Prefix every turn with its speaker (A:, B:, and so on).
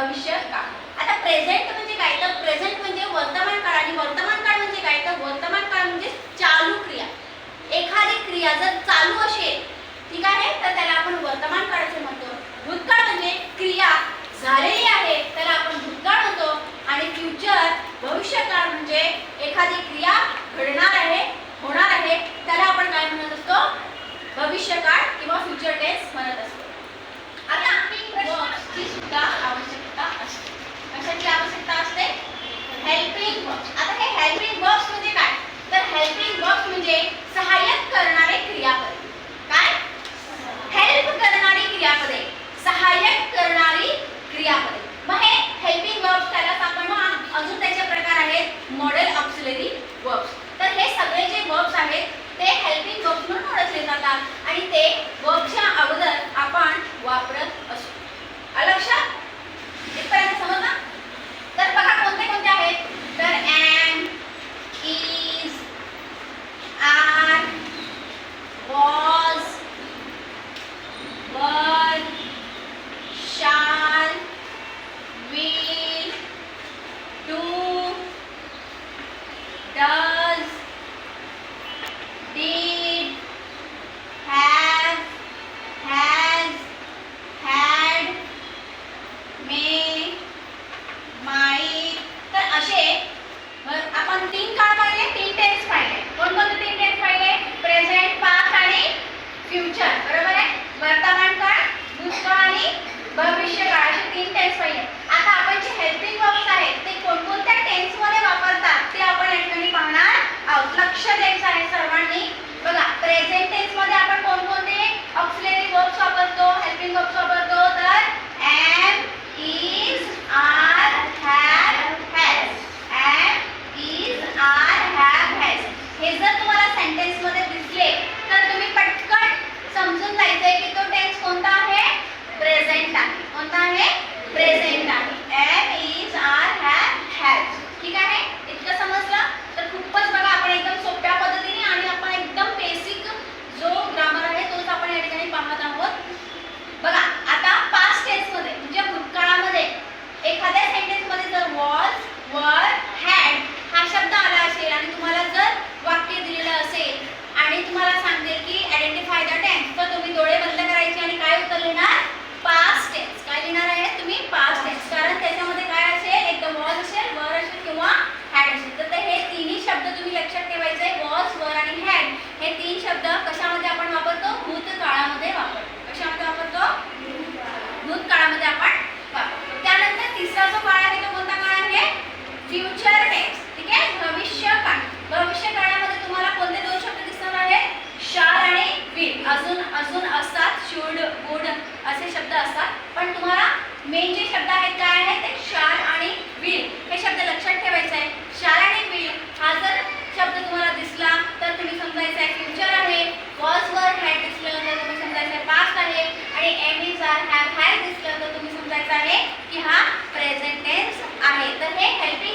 A: भविष्य काळ आता प्रेझेंट म्हणजे काय? तर प्रेझेंट म्हणजे वर्तमान काळ आणि वर्तमान काळ म्हणजे काय? तर वर्तमान काळ म्हणजे चालू क्रिया. एखादी क्रिया जर चालू असेल ठीक आहे? तर त्याला आपण वर्तमान काळाचे म्हणतो. भूतकाळ म्हणजे क्रिया झालेली आहे. म्हणून ओळखले जातात आणि ते वर्बच्या टेन्स पाहिजे आता आपण जे हेल्पिंग वर्ब्स आहेत ते कोणकोणत्या टेन्समध्ये वापरतात ते आपण या ठिकाणी पाहणार आहोत. लक्ष द्यायचं आहे सर्वांनी. बघा प्रेझेंट टेन्समध्ये आपण कोणकोणते ऑक्सिलरी वर्ब्स वापरतो हेल्पिंग वर्ब्स वापरतो तर am is are have has am is are have has हे जर तुम्हाला सेंटेन्समध्ये दिसले तर तुम्ही पटकन समजून जायचंय की तो टेन्स कोणता आहे? प्रेझेंट आहे. कोणता आहे प्रेझेंट आहे am is are have has ठीक आहे इतकं समजलं तर खूपच बघा आपण एकदम सोप्या पद्धतीने आणि आपण एकदम बेसिक जो ग्रामर आहे तोच आपण या ठिकाणी पाहत आहोत बघा आता पास्ट टेन्समध्ये म्हणजे भूतकाळामध्ये एखाद्या सेंटेन्समध्ये जर वॉज वर हॅड हा शब्द आला असेल आणि तुम्हाला जर वाक्य दिलेलं असेल आणि तुम्हाला सांगेल की आयडेंटिफाय द टेन्स तर तुम्ही डोळे बंद करायचे आणि काय उत्तर लिहिणार पास्ट टेन्स काय लिहिणार आहे तुम्ही पास्ट टेन्स कारण त्याच्यामध्ये काय असेल एक वॉज असेल वर असेल किंवा हॅड असेल तर ते हे तिन्ही शब्द तुम्ही लक्षात ठेवायचे वॉज वर आणि हॅड हे तीन शब्द कशामध्ये आपण वापरतो भूतकाळामध्ये वापरतो कशामध्ये वापरतो भूतकाळामध्ये आपण वापरतो त्यानंतर तिसरा जो काळ आहे तो कोणता काळ आहे फ्युचर टेन्स ठीक आहे भविष्य काळ भविष्य काळामध्ये तुम्हाला कोणते दोन शब्द दिसणार आहेत शाल आणि विल अजून अजून असतात शुड वुड असे शब्द असतात. पण तुम्हाला मेन जे शब्द आहेत काय आहेत ते शाल आणि विल हे शब्द लक्षात ठेवायचे आहे शाल आणि विल हा जर शब्द तुम्हाला दिसला तर तुम्ही समजायचं आहे फ्युचर आहे वॉज वर हॅड दिसलं तर तुम्ही समजायचं आहे पास्ट आहे. आणि am is are have has दिसलं तर तुम्ही समजायचं आहे की हा प्रेझेंट टेन्स आहे. तर हे हेल्पिंग